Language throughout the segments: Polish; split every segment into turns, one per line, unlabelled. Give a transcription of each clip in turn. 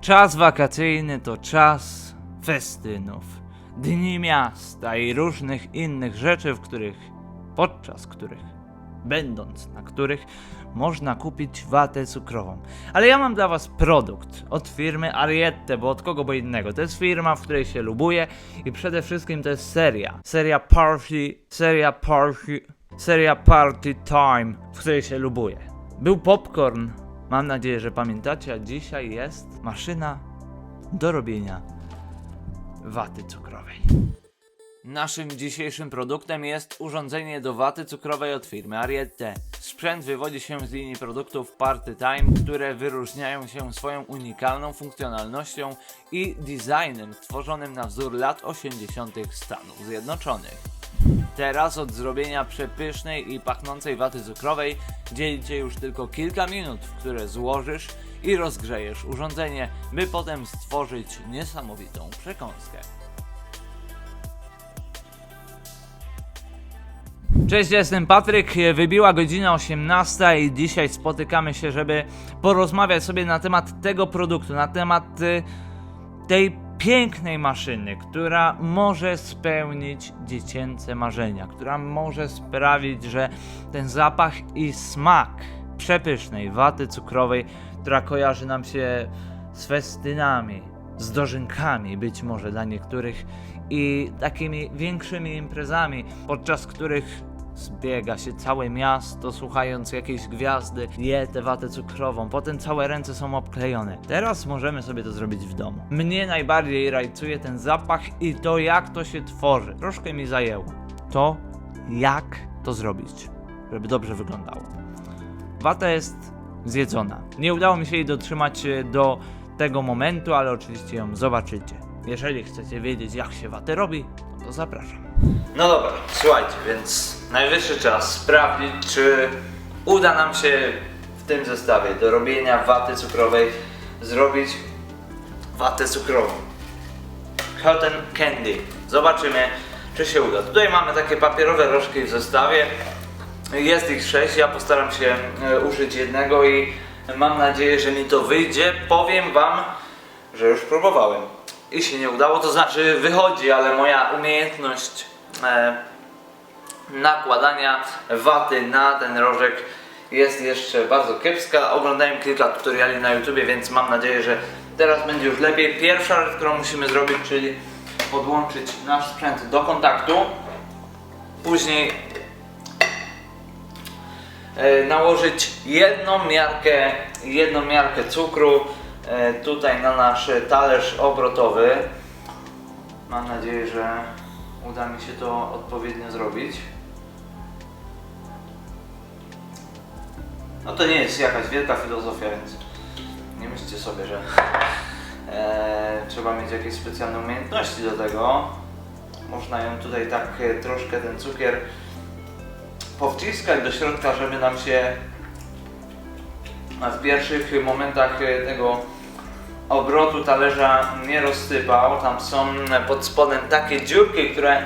Czas wakacyjny to czas festynów, dni miasta i różnych innych rzeczy, w których, podczas których, będąc na których, można kupić watę cukrową. Ale ja mam dla Was produkt od firmy Ariette, bo od kogo bo innego. To jest firma, w której się lubuję i przede wszystkim to jest seria. Seria Party, seria Party, seria Party Time, w której się lubuję. Był popcorn, mam nadzieję, że pamiętacie, a dzisiaj jest maszyna do robienia waty cukrowej. Naszym dzisiejszym produktem jest urządzenie do waty cukrowej od firmy Ariette. Sprzęt wywodzi się z linii produktów Party Time, które wyróżniają się swoją unikalną funkcjonalnością i designem stworzonym na wzór lat 80. Stanów Zjednoczonych. Teraz od zrobienia przepysznej i pachnącej waty cukrowej dzieli Cię już tylko kilka minut, w które złożysz i rozgrzejesz urządzenie, by potem stworzyć niesamowitą przekąskę. Cześć, jestem Patryk. Wybiła godzina 18 i dzisiaj spotykamy się, żeby porozmawiać sobie na temat tego produktu, na temat y, tej pięknej maszyny, która może spełnić dziecięce marzenia, która może sprawić, że ten zapach i smak przepysznej waty cukrowej, która kojarzy nam się z festynami, z dożynkami być może dla niektórych i takimi większymi imprezami, podczas których zbiega się całe miasto, słuchając jakiejś gwiazdy, je tę watę cukrową, potem całe ręce są obklejone. Teraz możemy sobie to zrobić w domu. Mnie najbardziej rajcuje ten zapach i to jak to się tworzy. Troszkę mi zajęło. To jak to zrobić, żeby dobrze wyglądało. Wata jest zjedzona. Nie udało mi się jej dotrzymać e, do tego momentu, ale oczywiście ją zobaczycie. Jeżeli chcecie wiedzieć, jak się watę robi, no to zapraszam. No dobra, słuchajcie, więc najwyższy czas sprawdzić, czy uda nam się w tym zestawie do robienia waty cukrowej zrobić watę cukrową. Cotton Candy. Zobaczymy, czy się uda. Tutaj mamy takie papierowe rożki w zestawie. Jest ich sześć, ja postaram się e, użyć jednego i mam nadzieję, że mi to wyjdzie. Powiem Wam, że już próbowałem i się nie udało, to znaczy wychodzi, ale moja umiejętność e, nakładania waty na ten rożek jest jeszcze bardzo kiepska. Oglądałem kilka tutoriali na YouTubie, więc mam nadzieję, że teraz będzie już lepiej. Pierwsza rzecz, którą musimy zrobić, czyli podłączyć nasz sprzęt do kontaktu. Później e, nałożyć jedną miarkę, jedną miarkę cukru tutaj na nasz talerz obrotowy. Mam nadzieję, że uda mi się to odpowiednio zrobić. No to nie jest jakaś wielka filozofia, więc nie myślcie sobie, że e, trzeba mieć jakieś specjalne umiejętności do tego. Można ją tutaj tak e, troszkę ten cukier powciskać do środka, żeby nam się w pierwszych momentach e, tego obrotu talerza nie rozsypał. Tam są pod spodem takie dziurki, które,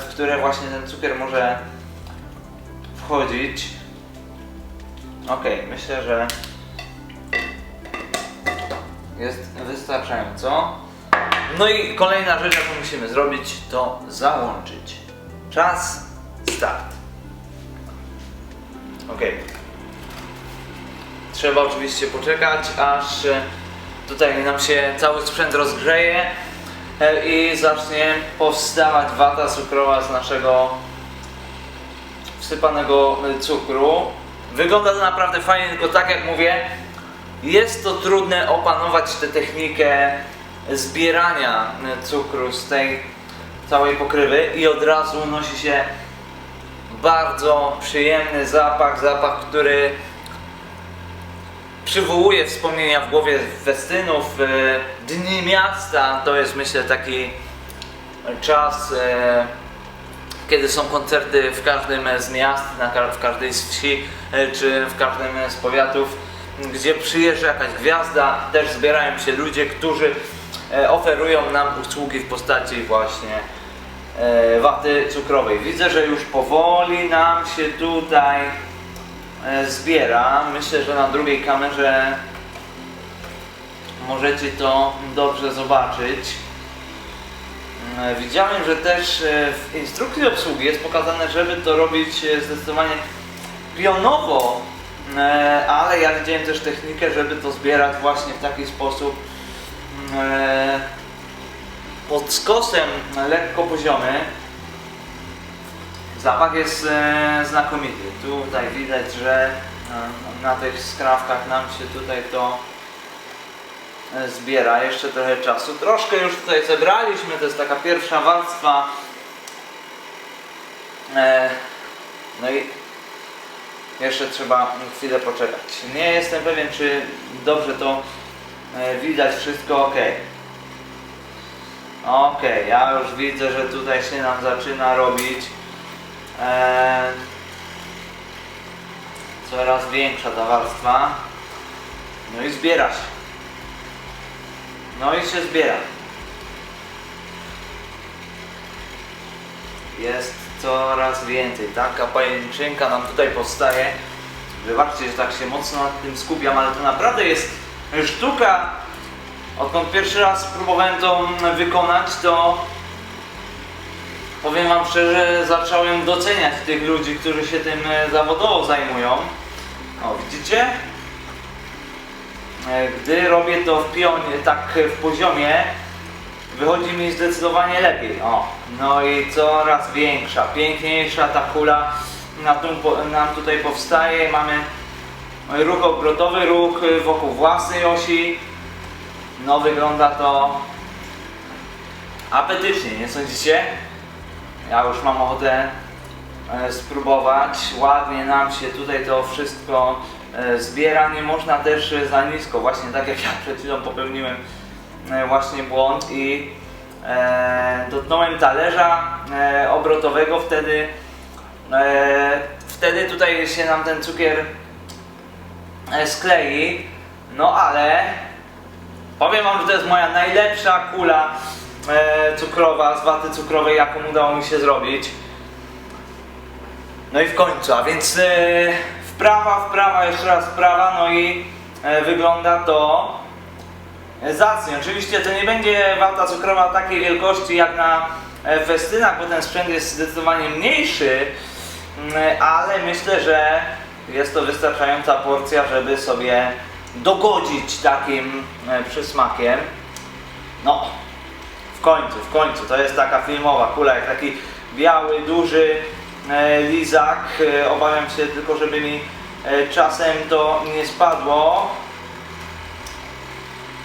w które właśnie ten cukier może wchodzić. Ok, myślę, że jest wystarczająco. No i kolejna rzecz, jaką musimy zrobić, to załączyć. Czas, start. Ok. Trzeba oczywiście poczekać, aż tutaj nam się cały sprzęt rozgrzeje e, i zacznie powstawać wata cukrowa z naszego wsypanego e, cukru. Wygląda to naprawdę fajnie, tylko tak jak mówię, jest to trudne opanować tę technikę zbierania e, cukru z tej całej pokrywy i od razu unosi się bardzo przyjemny zapach, zapach, który przywołuje wspomnienia w głowie festynów, e, dni miasta. To jest myślę taki czas, e, kiedy są koncerty w każdym z miast, w każdej z wsi e, czy w każdym z powiatów, gdzie przyjeżdża jakaś gwiazda. Też zbierają się ludzie, którzy oferują nam usługi w postaci właśnie waty cukrowej. Widzę, że już powoli nam się tutaj zbiera. Myślę, że na drugiej kamerze możecie to dobrze zobaczyć. E, Widziałem, że też e, w instrukcji obsługi jest pokazane, żeby to robić e, zdecydowanie pionowo, e, ale ja widziałem też technikę, żeby to zbierać właśnie w taki sposób e, pod skosem lekko poziomy. Zapach jest e, znakomity. Tutaj widać, że e, na tych skrawkach nam się tutaj to e, zbiera. Jeszcze trochę czasu. Troszkę już tutaj zebraliśmy. To jest taka pierwsza warstwa. E, no i jeszcze trzeba chwilę poczekać. Nie jestem pewien, czy dobrze to e, widać wszystko ok. Ok, ja już widzę, że tutaj się nam zaczyna robić e, coraz większa ta warstwa. No i zbiera się. No i się zbiera. Jest coraz więcej. Taka pajęczynka nam tutaj powstaje. Wybaczcie, że tak się mocno nad tym skupiam, ale to naprawdę jest sztuka. Odkąd pierwszy raz próbowałem to wykonać, to powiem Wam szczerze, zacząłem doceniać tych ludzi, którzy się tym e, zawodowo zajmują. O, widzicie? E, Gdy robię to w pionie, tak w poziomie, wychodzi mi zdecydowanie lepiej. O, no i coraz większa, piękniejsza ta kula nam, nam tutaj powstaje. Mamy ruch obrotowy, ruch wokół własnej osi. No wygląda to apetycznie, nie sądzicie? Ja już mam ochotę e, spróbować. Ładnie nam się tutaj to wszystko e, zbiera. Nie można też e, za nisko, właśnie tak jak ja przed chwilą popełniłem właśnie błąd i dotknąłem talerza obrotowego, wtedy wtedy tutaj się nam ten cukier sklei. No ale powiem wam, że to jest moja najlepsza kula e, cukrowa z waty cukrowej, jaką udało mi się zrobić. No i w końcu, a więc e, wprawa, wprawa, jeszcze raz wprawa, no i e, wygląda to zacnie. Oczywiście to nie będzie wata cukrowa takiej wielkości jak na e, festynach, bo ten sprzęt jest zdecydowanie mniejszy, mm, ale myślę, że jest to wystarczająca porcja, żeby sobie dogodzić takim e, przysmakiem. No, końcu, w końcu, to jest taka filmowa kula, jak taki biały, duży e, lizak. E, obawiam się tylko, żeby mi e, czasem to nie spadło.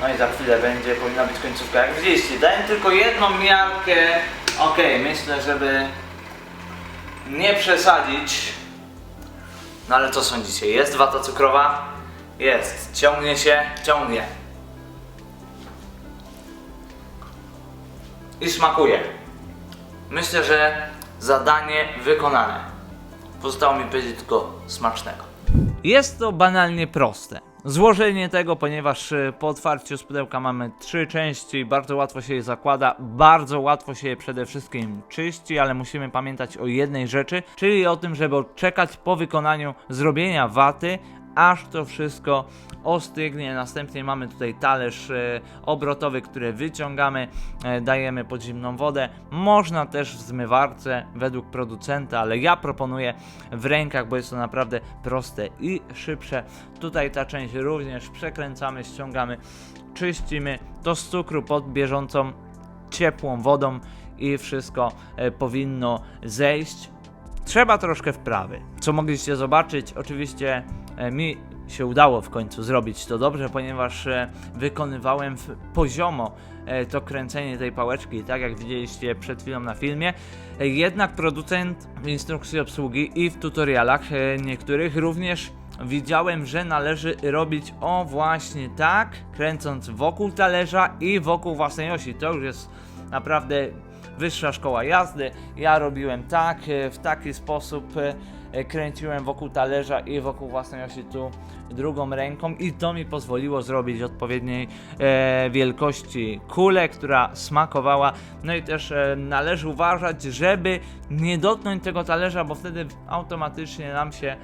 No i za chwilę będzie, powinna być końcówka. Jak widzieliście, dałem tylko jedną miarkę. Ok, myślę, żeby nie przesadzić. No ale co sądzicie? Jest wata cukrowa? Jest. Ciągnie się? Ciągnie. I smakuje. Myślę, że zadanie wykonane. Pozostało mi powiedzieć tylko smacznego. Jest to banalnie proste. Złożenie tego, ponieważ e, po otwarciu z pudełka mamy trzy części, bardzo łatwo się je zakłada, bardzo łatwo się je przede wszystkim czyści, ale musimy pamiętać o jednej rzeczy, czyli o tym, żeby czekać po wykonaniu zrobienia waty, aż to wszystko ostygnie. Następnie mamy tutaj talerz e, obrotowy, który wyciągamy, e, dajemy pod zimną wodę. Można też w zmywarce według producenta, ale ja proponuję w rękach, bo jest to naprawdę proste i szybsze. Tutaj ta część również przekręcamy, ściągamy, czyścimy to z cukru pod bieżącą ciepłą wodą i wszystko e, powinno zejść. Trzeba troszkę wprawy. Co mogliście zobaczyć, oczywiście mi się udało w końcu zrobić to dobrze, ponieważ e, wykonywałem poziomo e, to kręcenie tej pałeczki, tak jak widzieliście przed chwilą na filmie. E, Jednak producent w instrukcji obsługi i w tutorialach e, niektórych również widziałem, że należy robić o właśnie tak, kręcąc wokół talerza i wokół własnej osi. To już jest naprawdę wyższa szkoła jazdy. Ja robiłem tak, e, w taki sposób e, e, kręciłem wokół talerza i wokół własnej osi tu drugą ręką i to mi pozwoliło zrobić odpowiedniej e, wielkości kulę, która smakowała. No i też e, należy uważać, żeby nie dotknąć tego talerza, bo wtedy automatycznie nam się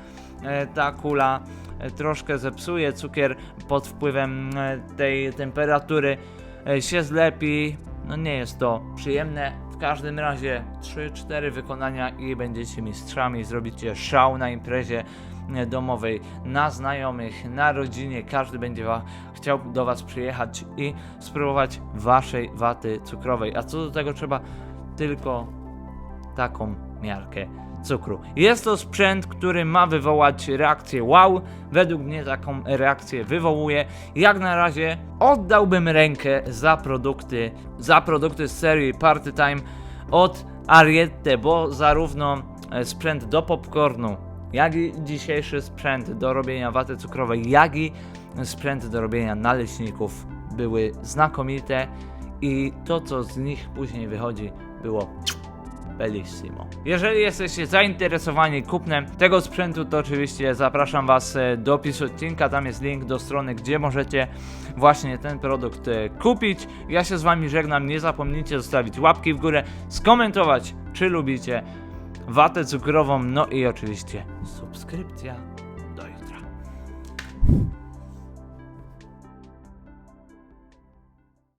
e, ta kula e, troszkę zepsuje, cukier pod wpływem e, tej temperatury e, się zlepi. No nie jest to przyjemne. W każdym razie 3-4 wykonania i będziecie mistrzami, zrobicie szał na imprezie domowej, na znajomych, na rodzinie. Każdy będzie chciał do Was przyjechać i spróbować Waszej waty cukrowej. A co do tego trzeba? Tylko taką miarkę cukru. Jest to sprzęt, który ma wywołać reakcję wow. Według mnie taką reakcję wywołuje. Jak na razie oddałbym rękę za produkty, za produkty z serii Party Time od Ariette, bo zarówno e, sprzęt do popcornu, jak i dzisiejszy sprzęt do robienia waty cukrowej, jak i sprzęt do robienia naleśników były znakomite i to co z nich później wychodzi było Bellissimo. Jeżeli jesteście zainteresowani kupnem tego sprzętu, to oczywiście zapraszam Was e, do opisu odcinka, tam jest link do strony, gdzie możecie właśnie ten produkt e, kupić. Ja się z Wami żegnam, nie zapomnijcie zostawić łapki w górę, skomentować, czy lubicie watę cukrową, no i oczywiście subskrypcja. Do jutra.